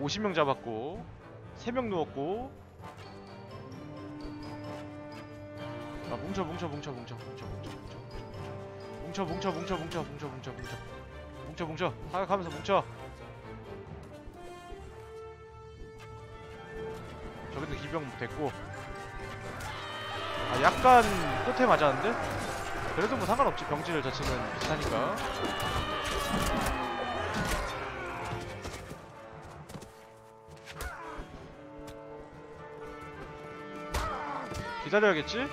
50명 잡았고 3명 누웠고 아 뭉쳐 뭉쳐 뭉쳐 뭉쳐 뭉쳐 뭉쳐 뭉쳐 뭉쳐 뭉쳐 뭉쳐 뭉쳐 뭉쳐 뭉쳐 뭉쳐 뭉쳐 뭉쳐 사격하면서 뭉쳐 저기도 기병 됐고 아 약간 끝에 맞았는데? 그래도 뭐 상관없지 병질 자체는 비슷하니까 기다려야겠지?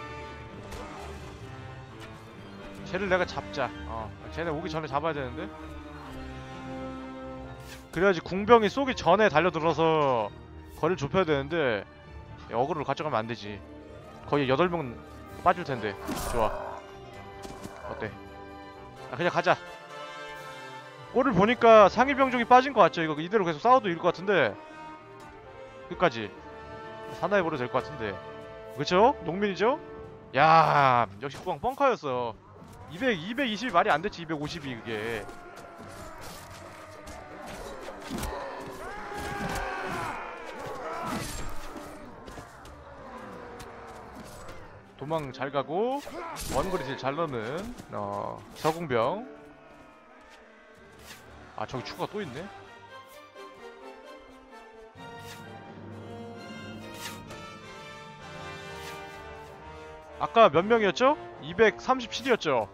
쟤를 내가 잡자. 어 쟤네 오기 전에 잡아야 되는데. 그래야지 궁병이 쏘기 전에 달려들어서 거리를 좁혀야 되는데 어그로를 가져가면 안 되지. 거의 8명 빠질 텐데. 좋아. 어때? 아 그냥 가자. 꼴을 보니까 상위 병족이 빠진 것 같죠? 이거 이대로 계속 싸워도 이길 것 같은데. 끝까지. 사나이 보려 될것 같은데 그쵸? 농민이죠? 야 역시 후방 뻥카였어 200, 220이 말이 안 됐지 250이 그게 도망 잘 가고 원거리 딜잘 넣는 어 서궁병 아 저기 추가 또 있네 아까 몇 명이었죠? 237이었죠.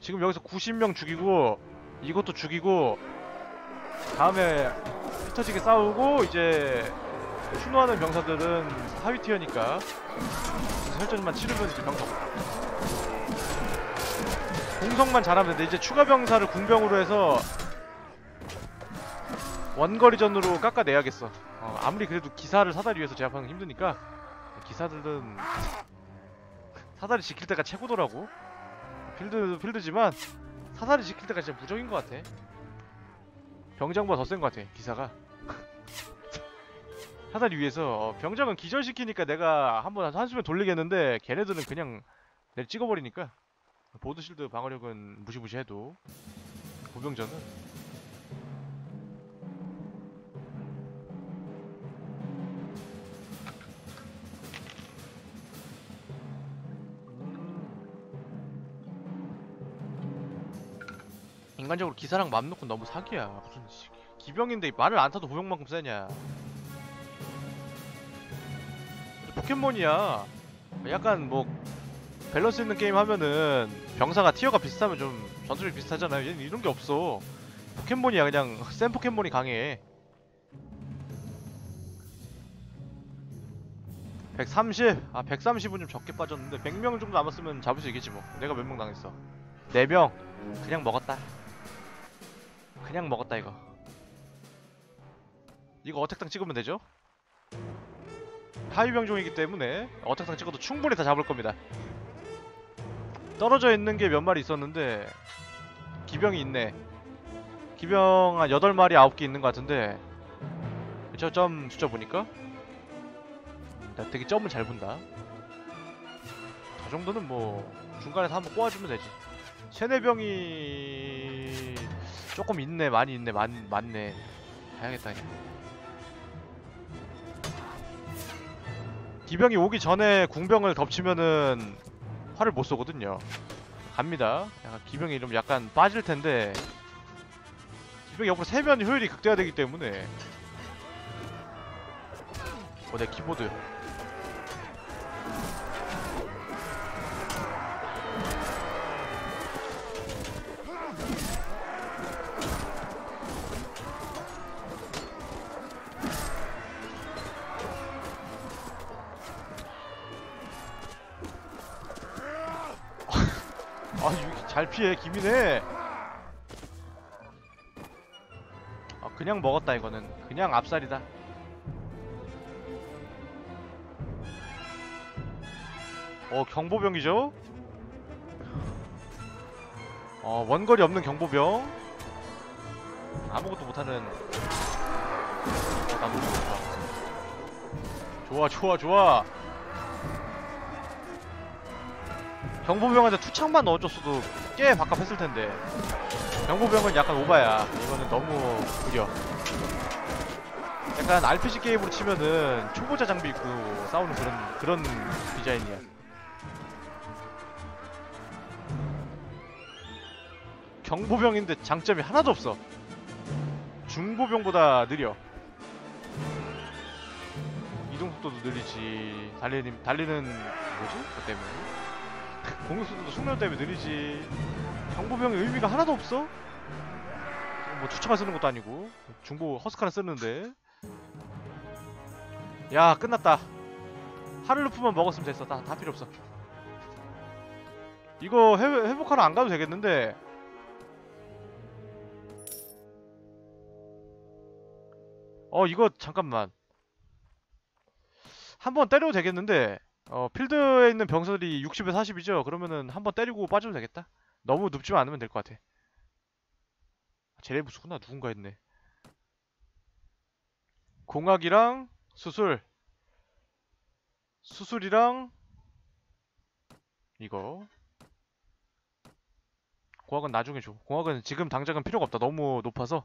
지금 여기서 90명 죽이고 이것도 죽이고 다음에 흩어지게 싸우고 이제 추노하는 병사들은 하위 티어니까 설전만 치르면 이제 병사 공성만 잘하면 되는데 이제 추가 병사를 궁병으로 해서 원거리전으로 깎아내야겠어. 어, 아무리 그래도 기사를 사다리 위해서 제압하는 게 힘드니까 기사들은 사다리 지킬 때가 최고더라고. 필드, 필드지만 사다리 지킬 때가 진짜 무적인 것 같아. 병장보다 더 센 것 같아 기사가. 사다리 위에서 어, 병장은 기절시키니까 내가 한번 한숨에 돌리겠는데 걔네들은 그냥 내를 찍어버리니까. 보드실드 방어력은 무시무시해도. 보병전은 인간적으로 기사랑 맘 놓고 너무 사기야. 무슨 씨, 기병인데 말을 안 타도 보병만큼 세냐. 포켓몬이야. 약간 뭐 밸런스 있는 게임 하면은 병사가 티어가 비슷하면 좀 전투력이 비슷하잖아요 얘는 이런 게 없어. 포켓몬이야 그냥. 센 포켓몬이 강해. 130? 아 130은 좀 적게 빠졌는데 100명 정도 남았으면 잡을 수 있겠지 뭐. 내가 몇 명 당했어? 4명. 그냥 먹었다 그냥 먹었다 이거. 이거 어택당 찍으면 되죠? 하위병종이기 때문에 어택당 찍어도 충분히 다 잡을 겁니다. 떨어져 있는 게 몇 마리 있었는데 기병이 있네. 기병 한 8마리 9개 있는 것 같은데 그쵸 점 숫자 보니까? 나 되게 점을 잘 본다. 저 정도는 뭐 중간에서 한번 꼬아주면 되지. 세네병이 조금 있네 많이 있네 많, 많네. 그냥 기병이 오기 전에 궁병을 덮치면은 활을 못 쏘거든요. 갑니다. 약간 기병이 이러면 약간 빠질 텐데. 기병이 옆으로 세면 효율이 극대화되기 때문에. 어내 키보드 피해, 기민해. 아, 그냥 먹었다, 이거는. 그냥 압살이다. 어, 경보병이죠? 어, 원거리 없는 경보병. 아무것도 못하는. 어, 나도 좋아, 좋아, 좋아. 경보병한테 투창만 넣어줬어도 꽤 밥값했을 텐데 경보병은 약간 오바야 이거는 너무 구려 약간 RPG 게임으로 치면은 초보자 장비 입고 싸우는 그런 그런 디자인이야. 경보병인데 장점이 하나도 없어. 중보병보다 느려. 이동 속도도 느리지. 달리는 달리는 뭐지? 그 때문에. 공격 속도도 숙련 때문에 느리지. 경보병의 의미가 하나도 없어. 뭐 투척을 쓰는 것도 아니고 중보 허스카는 쓰는데. 야 끝났다. 하를루프만 먹었으면 됐어. 다, 다 필요 없어. 이거 회, 회복하러 안 가도 되겠는데 어 이거 잠깐만 한번 때려도 되겠는데 어 필드에 있는 병사들이 60에 40이죠. 그러면은 한번 때리고 빠져도 되겠다? 너무 눕지만 않으면 될 것 같아. 제레부스구나. 누군가 했네. 공학이랑 수술. 수술이랑 이거. 공학은 나중에 줘. 공학은 지금 당장은 필요가 없다. 너무 높아서.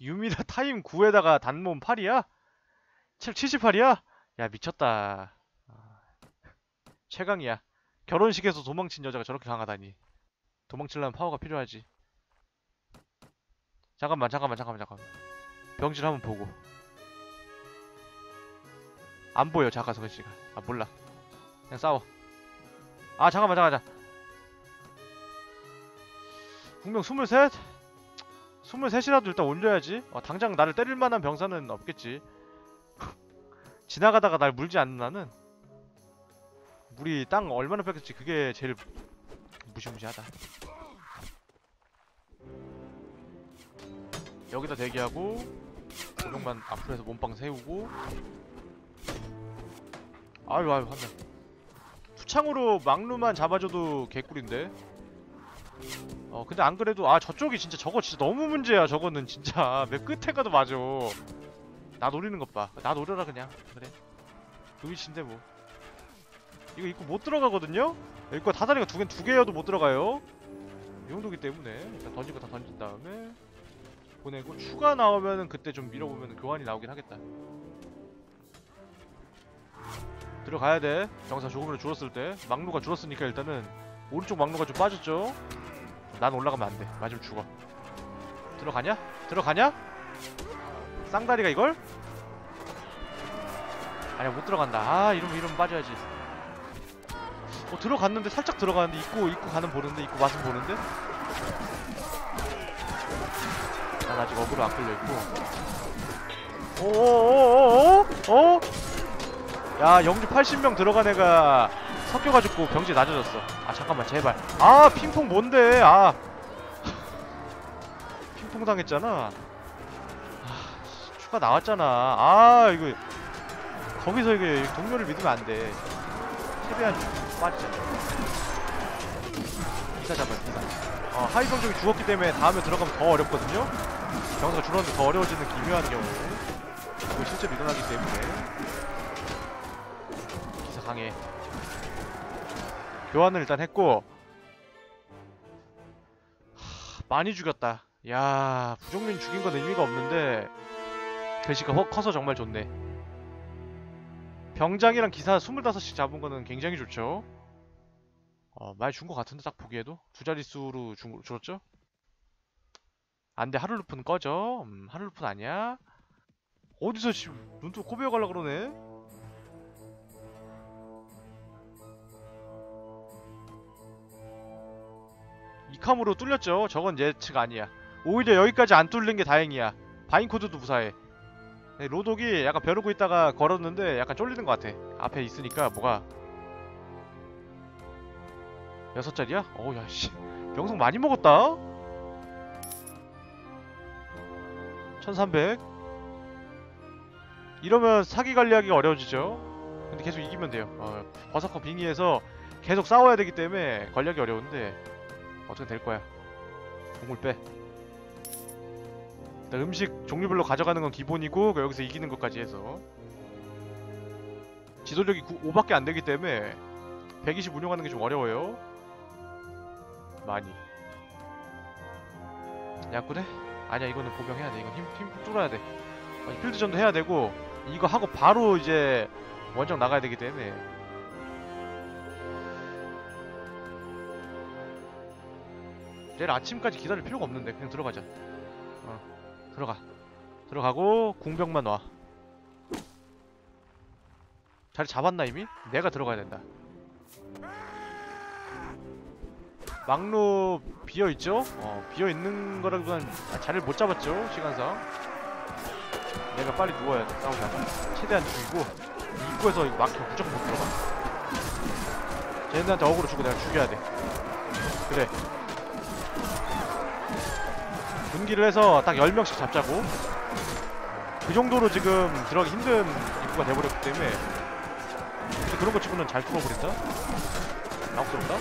유미다 타임 9에다가 단몸 8이야? 책 78이야? 야 미쳤다. 아, 최강이야. 결혼식에서 도망친 여자가 저렇게 강하다니. 도망치려면 파워가 필요하지. 잠깐만 잠깐만 잠깐만 잠깐만. 병실 한번 보고. 안 보여 작아서 그치가. 아 몰라. 그냥 싸워. 아 잠깐만 잠깐만. 분명 23? 23이라도 일단 올려야지. 어, 당장 나를 때릴 만한 병사는 없겠지 지나가다가 날 물지 않는 나는 물이 땅 얼마나 뺏겼지 그게 제일 무시무시하다. 여기다 대기하고 조명만 앞으로 해서 몸빵 세우고. 아유 아유 한명 투창으로 막루만 잡아줘도 개꿀인데. 어 근데 안 그래도 아 저쪽이 진짜 저거 진짜 너무 문제야. 저거는 진짜. 몇 끝에 가도 맞아 나 노리는 것봐나 노려라 그냥 그래 그 위치인데 뭐 이거 입구 못 들어가거든요? 입구 다다리가 두 개, 두 개여도 못 들어가요 이 정도기 때문에 일단 거다 던진 다음에 보내고 추가 나오면은 그때 좀 밀어보면 교환이 나오긴 하겠다 들어가야 돼 병사 조금이라도 줄었을 때 막루가 줄었으니까 일단은 오른쪽 막루가 좀 빠졌죠 난 올라가면 안 돼. 맞으면 죽어. 들어가냐? 들어가냐? 쌍다리가 이걸? 아니야 못 들어간다. 아 이러면 이러면 빠져야지. 어 들어갔는데 살짝 들어가는데 입고 입고 가는 보는데 입고 맛은 보는데. 난 아직 어그로 안 끌려 있고. 오오오오오 어? 야 영주 80명 들어간 애가 섞여가지고 병지 낮아졌어. 아 잠깐만 제발. 아 핑퐁 뭔데? 아 핑퐁 당했잖아. 아 씨, 추가 나왔잖아. 아 이거 거기서 이게 동료를 믿으면 안 돼. 최대한 빠지자. 기사 잡아야 돼. 어, 하위 병력이 죽었기 때문에 다음에 들어가면 더 어렵거든요. 병사가 줄었는데 더 어려워지는 기묘한 경우. 이거 실제로 일어나기 때문에 기사 강해. 교환을 일단 했고 하, 많이 죽였다 야 부정민 죽인 건 의미가 없는데 글씨가 확 커서 정말 좋네 병장이랑 기사 25씩 잡은 거는 굉장히 좋죠 어, 많이 준 거 같은데 딱 보기에도 두 자릿수로 준, 줄었죠 안돼 하루루프는 꺼져 음, 하루루프는 아니야 어디서 지금 눈뜨고 코베어 갈라 그러네 이캄으로 뚫렸죠. 저건 예측 아니야. 오히려 여기까지 안 뚫린 게 다행이야. 바인코드도 무사해. 네, 로독이 약간 벼르고 있다가 걸었는데 약간 쫄리는 것 같아. 앞에 있으니까 뭐가 여섯 자리야? 어우 야씨 명성 많이 먹었다. 1300 이러면 사기 관리하기가 어려워지죠. 근데 계속 이기면 돼요. 어, 버서커 빙의해서 계속 싸워야 되기 때문에 관리하기 어려운데 어떻게 될 거야. 공을 빼. 음식 종류별로 가져가는 건 기본이고 여기서 이기는 것까지 해서 지도력이 9, 5밖에 안 되기 때문에 120 운영하는 게 좀 어려워요. 많이. 야 그래? 아니야 이거는 보병해야 돼 이건 힘, 힘 뚫어야 돼 아니, 필드전도 해야 되고 이거 하고 바로 이제 원정 나가야 되기 때문에 내일 아침까지 기다릴 필요가 없는데 그냥 들어가자 어 들어가. 들어가고 궁병만 와 자리 잡았나 이미? 내가 들어가야 된다. 막루 비어있죠? 어 비어있는 거라기보다는 아, 자리를 못 잡았죠 시간상. 내가 빨리 누워야 돼. 싸우다가 최대한 죽이고 입구에서 막혀 무조건 못 들어가. 쟤네한테 어그로 주고 내가 죽여야 돼. 그래 분기를 해서 딱 10명씩 잡자고. 그 정도로 지금 들어가기 힘든 입구가 돼버렸기 때문에. 그런 거 치고는 잘 뚫어버린다? 나혹스럽다.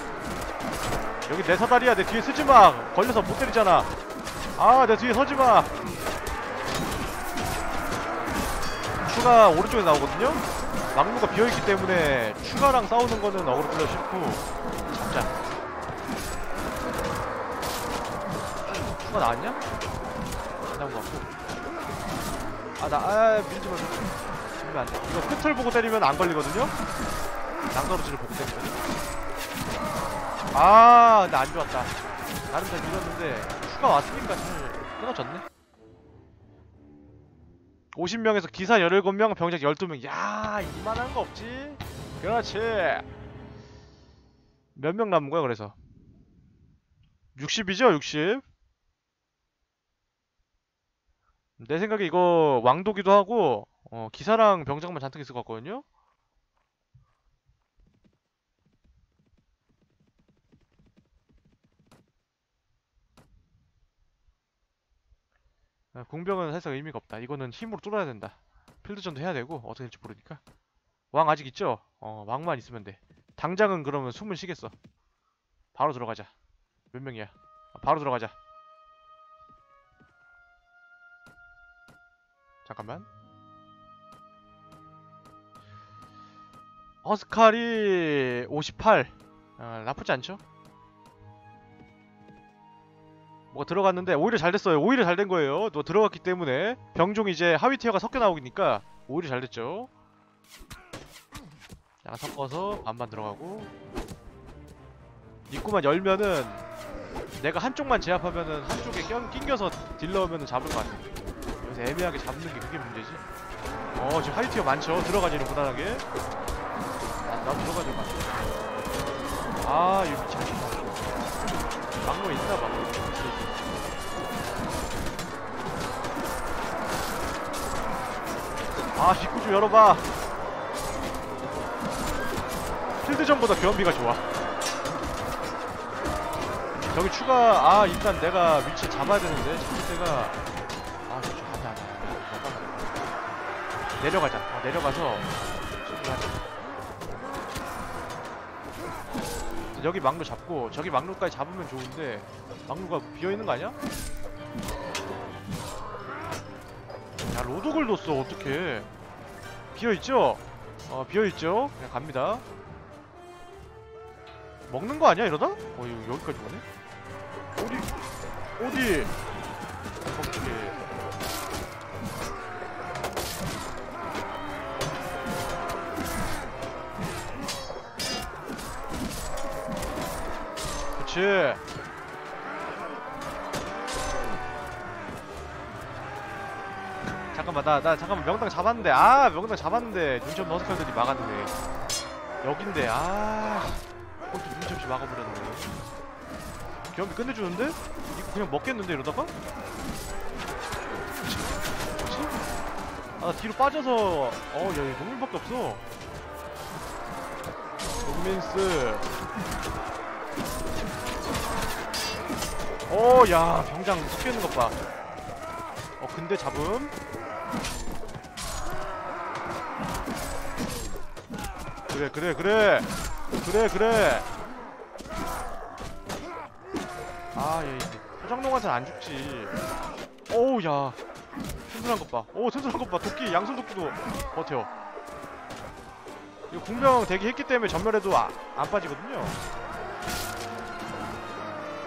여기 내 사다리야 내 뒤에 쓰지마! 걸려서 못 때리잖아. 아 내 뒤에 서지마! 추가 오른쪽에 나오거든요? 막루가 비어있기 때문에 추가랑 싸우는 거는 어그로 끌려 싫고 잡자. 추가 나왔냐? 나온 거 같고 아 나 아 밀지 마 밀지 마 밀면 안 돼 이거 끝을 보고 때리면 안 걸리거든요 낭떠러지를 보고 때리면 아, 나안 좋았다. 나름 잘 밀었는데 추가 왔으니까 잘 끊어졌네. 50명에서 기사 17명, 병작 12명. 야, 이만한 거 없지? 그렇지. 몇 명 남은 거야, 그래서? 60이죠, 60? 내 생각에 이거 왕도기도 하고, 어, 기사랑 병작만 잔뜩 있을 것 같거든요? 아, 공병은 해서 의미가 없다. 이거는 힘으로 뚫어야 된다. 필드전도 해야 되고 어떻게 될지 모르니까. 왕 아직 있죠? 어, 왕만 있으면 돼. 당장은 그러면 숨은 쉬겠어. 바로 들어가자. 몇 명이야? 아, 바로 들어가자. 잠깐만. 허스칼이 58. 아, 나쁘지 않죠? 뭐가 들어갔는데 오히려 잘 됐어요. 오히려 잘 된 거예요. 너 들어갔기 때문에 병종이 이제 하위 티어가 섞여 나오니까 오히려 잘 됐죠. 약간 섞어서 반반 들어가고 입구만 열면은 내가 한쪽만 제압하면은 한쪽에 껴, 낑겨서 딜러면은 잡을 것 같아. 여기서 애매하게 잡는 게 그게 문제지. 어 지금 티어 많죠. 들어가지는 무난하게. 나, 나도 들어가지고 많아 이거 미치겠다. 막로 있나 봐. 아 입구 좀 열어봐 필드전보다 교환비가 좋아 저기 추가 아 일단 내가 위치 잡아야 되는데 잡을 때가 내려가자 어, 내려가서 여기 막루 잡고 저기 막루까지 잡으면 좋은데 막루가 비어있는 거 아니야? 야 로독을 뒀어 어떡해 비어있죠? 어 비어있죠? 그냥 갑니다 먹는 거 아니야 이러다? 어 여기까지 오네? 어디? 어디? 그치 잠깐만 나 나 잠깐만 명당 잡았는데. 아 명당 잡았는데 눈치 없는 허스칼들이 막았네 여긴데 아. 그것도 눈치 없이 막아버렸네. 경비 끝내주는데? 이거 그냥 먹겠는데 이러다가? 뭐지? 아나 뒤로 빠져서. 어야 얘 농민밖에 없어. 농민스 어 야 병장 섞여있는 것 봐. 어 근데 잡음? 그래 그래 그래. 그래 그래. 아얘 소장농한테는 안 죽지. 어우 야. 튼튼한 것 봐 오 튼튼한 것 봐. 도끼 양손 도끼도 버텨. 이거 궁병 대기했기 때문에 전멸해도 아, 안 빠지거든요.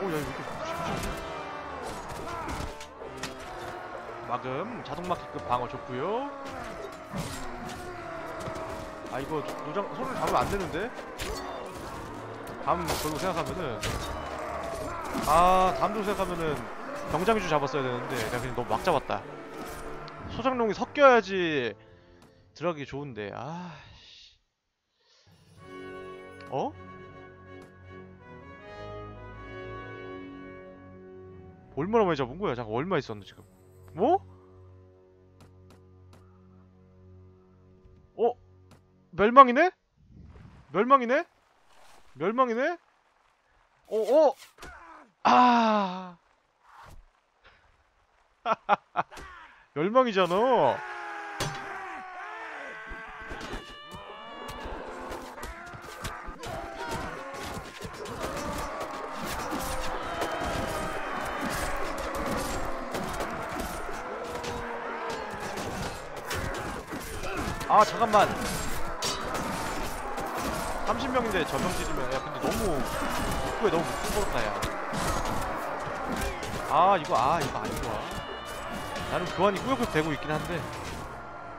오 야 이거 이렇게 막음 자동 막히급 방어 좋고요 아 이거 노장 손을 잡으면 안 되는데 다음 걸고 생각하면은 아 다음 걸 생각하면은 병장주 잡았어야 되는데 내가 그냥 너무 막 잡았다 소장용이 섞여야지 들어가기 좋은데 아 씨. 어? 얼마나 많이 잡은 거야? 잠깐 얼마 있었는데 지금? 뭐? 어? 멸망이네? 멸망이네? 멸망이네? 어, 어? 아. 멸망이잖아. 아 잠깐만. 30명인데 저명 찌르면 야 근데 너무 입구에 너무 묶어버렸다 야아 이거 아 이거 안 좋아. 나는 교환이 꾸역꾸역 되고 있긴 한데.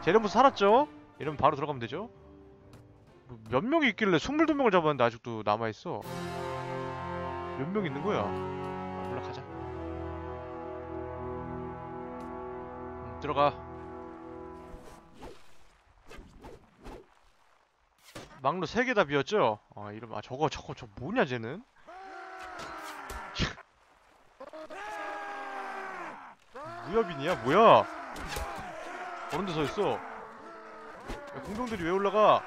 제레모스 살았죠? 이러면 바로 들어가면 되죠? 뭐몇 명이 있길래 22명을 잡았는데 아직도 남아있어. 몇 명 있는 거야? 몰라 가자. 음, 들어가 막루 3개 다 비었죠? 아 이름 아 저거 저거 저 뭐냐 쟤는? 무협인이야 뭐야? 어느 데 서있어? 야, 공병들이 왜 올라가?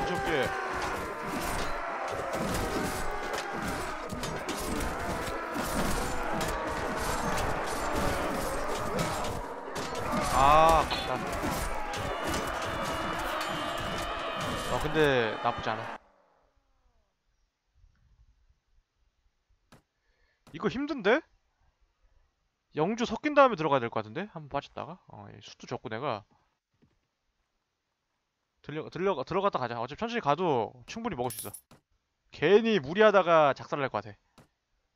없게 아갔 어 근데 나쁘지 않아. 이거 힘든데? 영주 섞인 다음에 들어가야 될 것 같은데? 한번 빠졌다가? 어, 예, 수도 적고 내가. 들려 들려 들어갔다 가자. 어차피 천천히 가도 충분히 먹을 수 있어. 괜히 무리하다가 작살날 것 같아.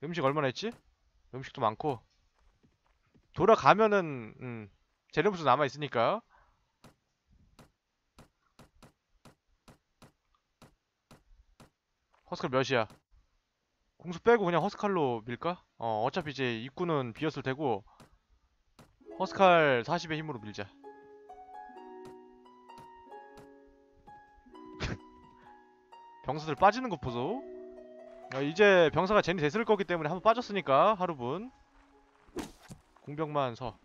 음식 얼마나 했지? 음식도 많고. 돌아가면은 음 재료부스 남아있으니까 허스칼 몇이야? 공수 빼고 그냥 허스칼로 밀까? 어 어차피 이제 입구는 비었을 테고 허스칼 40의 힘으로 밀자. 병사들 빠지는 것 보소. 어, 이제 병사가 젠이 됐을 거기 때문에 한번 빠졌으니까 하루분. 공병만 서.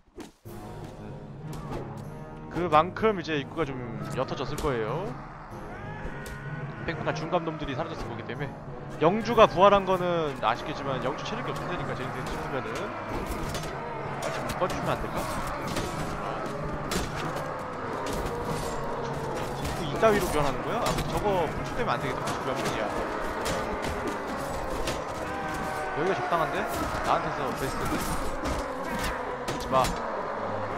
그만큼 이제 입구가 좀 옅어졌을 거예요 팽팽한 중간 놈들이 사라졌을 거기 때문에 영주가 부활한 거는 아쉽겠지만 영주 체력이 없을 테니까 쟤네 싶으면은 아, 좀 꺼주시면 안 될까? 자꾸 이따위로 변하는 거야? 아, 저거 분출되면 안 되겠다. 몇 분이야? 여기가 적당한데? 나한테서 베스트인데? 믿지 마.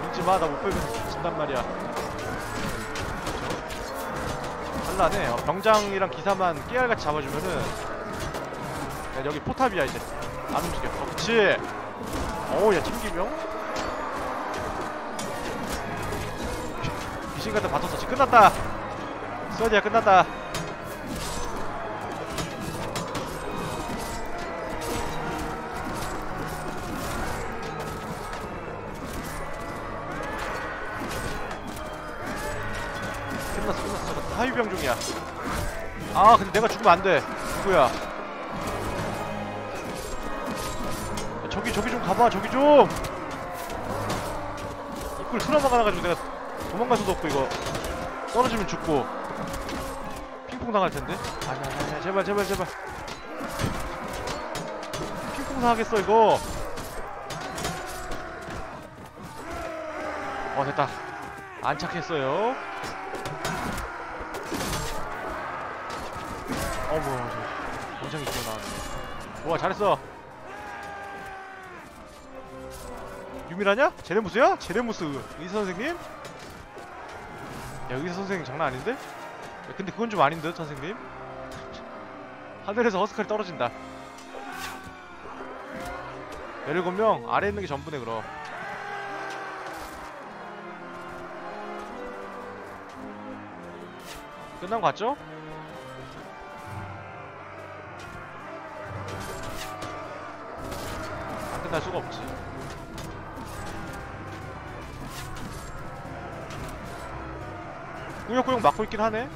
믿지 마. 나 못 빼면 진단 말이야. 할라네. 어, 병장이랑 기사만 깨알같이 잡아주면은 야, 여기 포탑이야 이제. 안 움직여. 어 그치! 어우 야 참기병? 귀신 같은 바토 서치 끝났다. 수아디야 끝났다 하위병 중이야. 아 근데 내가 죽으면 안돼. 누구야? 야, 저기 저기 좀 가봐 저기 좀. 입구를 틀어막아놔가지고 내가 도망갈 수도 없고 이거 떨어지면 죽고. 핑퐁 당할 텐데? 아니야 아니야 아니야. 제발 제발 제발. 핑퐁 당하겠어 이거. 어 됐다. 안착했어요 완전히 기어나왔네 와 잘했어 유미라냐? 제레무스야? 제레무스 의사 선생님? 야 의사 선생님 장난 아닌데? 야, 근데 그건 좀 아닌 듯 선생님? 하늘에서 허스칼이 떨어진다 17명 아래에 있는 게 전부네 그럼 끝난 거 같죠? 안 끝날 수가 없지. 꾸역꾸역 막고 있긴 하네